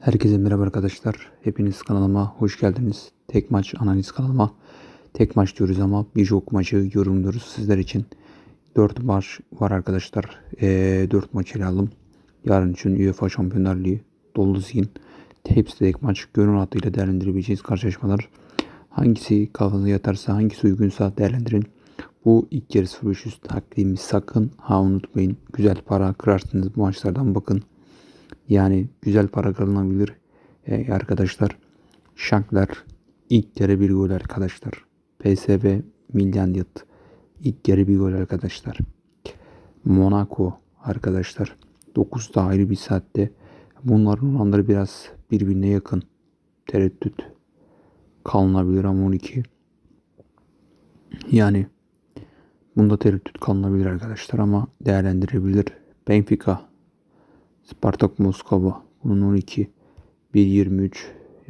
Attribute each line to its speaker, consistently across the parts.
Speaker 1: Herkese merhaba arkadaşlar. Hepiniz kanalıma hoş geldiniz. Tek maç analiz kanalıma. Tek maç diyoruz ama birçok maçı yorumluyoruz sizler için. 4 maç var arkadaşlar. Ee, 4 maç ele aldım. Yarın için UEFA Şampiyonlar Ligi dolu zihin. Hepsi tek maç. Gönül rahatlığıyla değerlendirebileceğiniz karşılaşmalar. Hangisi kafanıza yatarsa, hangisi uygunsa değerlendirin. Bu ilk yarı 0500 takvimi sakın ha unutmayın. Güzel para kırarsınız bu maçlardan bakın. Yani güzel para kazanabilir Ee, arkadaşlar. Shakhtar ilk yarı bir gol arkadaşlar. PSV Milan ilk yarı bir gol arkadaşlar. Monaco arkadaşlar. 9'da ayrı bir saatte. Bunların oranları biraz birbirine yakın. Tereddüt kalınabilir ama 12. Yani bunda tereddüt kalınabilir arkadaşlar ama değerlendirebilir. Benfica Spartak Moskova. Bunun 12. 1.23.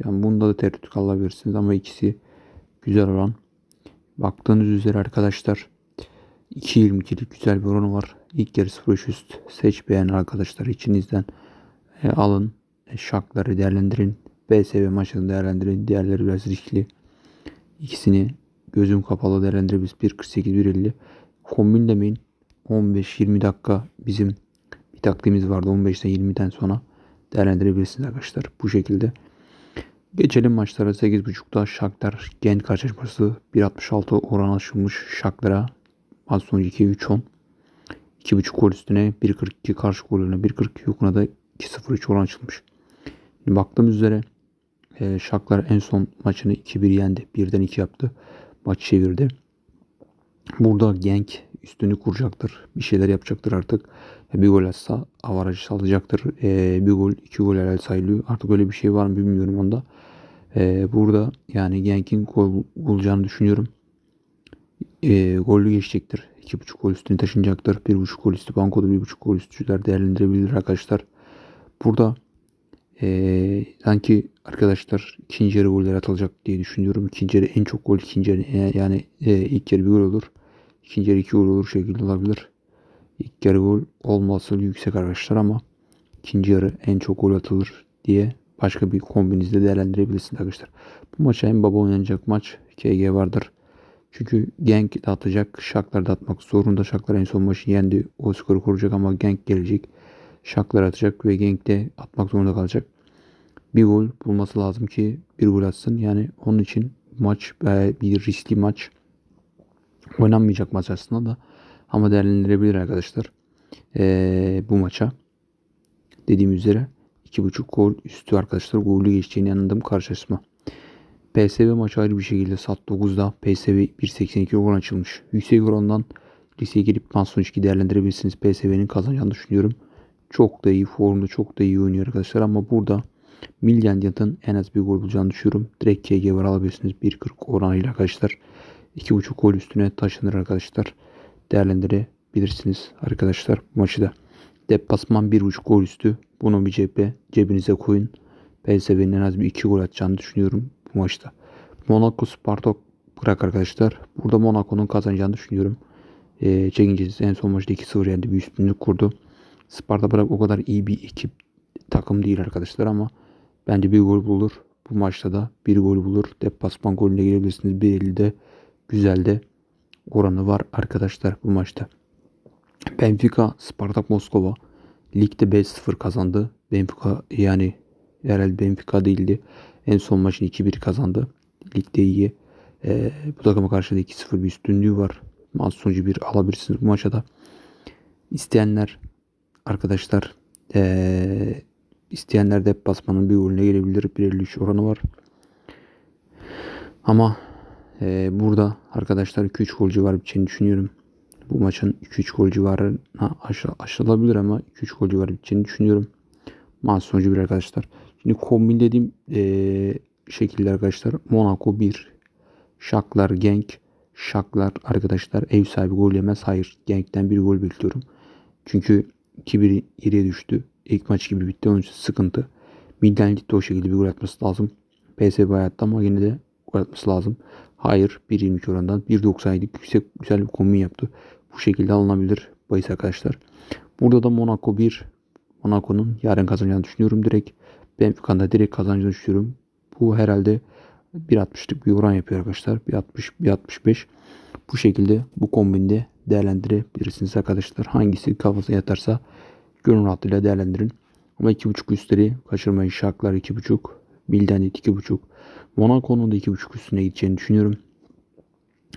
Speaker 1: Yani bunda da tereddüt kalabilirsiniz ama ikisi güzel olan. Baktığınız üzere arkadaşlar 2.22'lik güzel bir oranı var. İlk yarı 0 üst seç beğen arkadaşlar içinizden e, alın. E, şartları değerlendirin. BSV maçını değerlendirin. Diğerleri biraz riskli. İkisini gözüm kapalı değerlendirebiliriz. 1.48 1.50 kombinlemeyin. 15-20 dakika bizim bir vardı 15'ten 20'den sonra değerlendirebilirsiniz arkadaşlar bu şekilde. Geçelim maçlara 8.30'da Shakhtar Gent karşılaşması 1.66 oran açılmış Shakhtar'a maç sonucu 2-3-10 2.5 gol üstüne 1.42 karşı golüne 1.42 yokuna da 2-0-3 oran açılmış. Şimdi baktığımız üzere e, Shakhtar en son maçını 2-1 yendi. 1'den 2 yaptı. Maç çevirdi. Burada Genk üstünü kuracaktır. Bir şeyler yapacaktır artık. Bir gol atsa avarajı salacaktır. E, bir gol, iki gol herhalde sayılıyor. Artık öyle bir şey var mı bilmiyorum onda. E, burada yani Genk'in gol bulacağını düşünüyorum. E, gollü geçecektir. 2.5 gol üstüne taşınacaktır. 1.5 gol üstü bankoda 1.5 gol üstücüler değerlendirebilir arkadaşlar. Burada e, sanki arkadaşlar ikinci yarı goller atılacak diye düşünüyorum. İkinci yarı en çok gol ikinci yarı yani e, ilk yarı bir gol olur. İkinci yarı iki gol olur şekilde olabilir. İlk yarı gol olması yüksek arkadaşlar ama ikinci yarı en çok gol atılır diye başka bir kombinizde değerlendirebilirsiniz arkadaşlar. Bu maça en baba oynanacak maç KG vardır. Çünkü Genk de atacak. Şaklar da atmak zorunda. Şaklar en son maçı yendi. O skoru koruyacak ama Genk gelecek. Şaklar atacak ve Genk de atmak zorunda kalacak. Bir gol bulması lazım ki bir gol atsın. Yani onun için maç bir riskli maç. Oynanmayacak maç aslında da. Ama değerlendirilebilir arkadaşlar. Ee, bu maça. Dediğim üzere 2.5 gol üstü arkadaşlar. Golü geçeceğine yanındığım karşılaşma. PSV maçı ayrı bir şekilde saat 9'da PSV 1.82 oran açılmış. Yüksek orandan liseye girip maç sonuç değerlendirebilirsiniz. PSV'nin kazanacağını düşünüyorum. Çok da iyi formda çok da iyi oynuyor arkadaşlar ama burada Milyandiyat'ın en az bir gol bulacağını düşünüyorum. Direkt KG var alabilirsiniz 1.40 oranıyla arkadaşlar. 2.5 gol üstüne taşınır arkadaşlar. Değerlendirebilirsiniz arkadaşlar bu maçı da. Deplasman 1.5 gol üstü. Bunu bir cebe, cebinize koyun. PSV'nin en az bir 2 gol atacağını düşünüyorum bu maçta. Monaco Spartak bırak arkadaşlar. Burada Monaco'nun kazanacağını düşünüyorum. E, çekincesiz en son maçta 2-0 yendi. Bir üstünlük kurdu. Sparta bırak o kadar iyi bir ekip takım değil arkadaşlar ama bence bir gol bulur. Bu maçta da bir gol bulur. Deplasman golüne girebilirsiniz. 1.50'de güzel de oranı var arkadaşlar bu maçta. Benfica Spartak Moskova ligde 5-0 kazandı. Benfica yani herhalde Benfica değildi. En son maçın 2-1 kazandı. Ligde iyi. Ee, bu takıma karşı da 2-0 bir üstünlüğü var. Maç sonucu bir alabilirsiniz bu maça da. İsteyenler arkadaşlar ee, isteyenler deplasmanın bir golüne gelebilir. 1.53 oranı var. Ama ee, burada arkadaşlar 2-3 gol civarı biteceğini düşünüyorum. Bu maçın 2-3 gol civarına aşılabilir ama 2-3 gol civarı biteceğini düşünüyorum. Maç sonucu bir arkadaşlar. Şimdi kombin dediğim ee, şekilde arkadaşlar. Monaco 1. Şaklar Genk. Şaklar arkadaşlar ev sahibi gol yemez. Hayır. Genk'ten bir gol bekliyorum. Çünkü 2-1 geriye düştü. İlk maç gibi bitti. Onun için sıkıntı. Midden gitti o şekilde bir gol atması lazım. PSV hayatta ama yine de gol atması lazım. Hayır 1.22 orandan 1.97 yüksek güzel bir kombin yaptı. Bu şekilde alınabilir bahis arkadaşlar. Burada da Monaco 1 Monaco'nun yarın kazanacağını düşünüyorum direkt. Benfica'nın da direkt kazancını düşünüyorum. Bu herhalde 1.60'lık bir oran yapıyor arkadaşlar. 1.60, 1.65. Bu şekilde bu kombinde değerlendirebilirsiniz arkadaşlar. Hangisi kafasına yatarsa gönül rahatlığıyla değerlendirin. Ama 2.5 üstleri kaçırmayın. Şarklar 2.5. Bilden 2.5. Monaco'nun da 2.5 üstüne gideceğini düşünüyorum.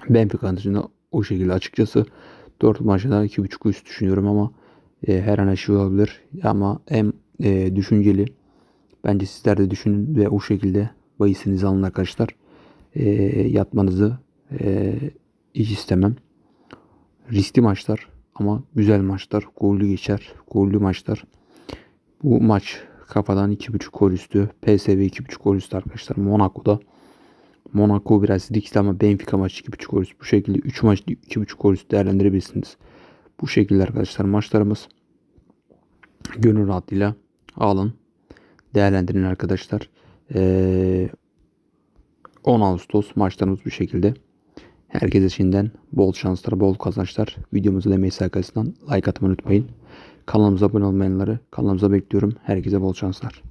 Speaker 1: Benfica'nın dışında o şekilde açıkçası 4 maçta da 2.5 üst düşünüyorum ama e, her an şey olabilir. Ama en e, düşünceli bence sizler de düşünün ve o şekilde bahisinizi alın arkadaşlar. E, yatmanızı e, hiç istemem. Riskli maçlar ama güzel maçlar. Gollü geçer. Gollü maçlar. Bu maç kafadan 2.5 gol üstü. PSV 2.5 gol üstü arkadaşlar. Monaco'da. Monaco biraz riskli ama Benfica maçı 2.5 gol üstü. Bu şekilde 3 maç 2.5 gol üstü değerlendirebilirsiniz. Bu şekilde arkadaşlar maçlarımız. Gönül rahatlığıyla alın. Değerlendirin arkadaşlar. Ee, 10 Ağustos maçlarımız bu şekilde. Herkese şimdiden bol şanslar, bol kazançlar. Videomuzu da mesaj arkasından like atmayı unutmayın. Kanalımıza abone olmayanları kanalımıza bekliyorum. Herkese bol şanslar.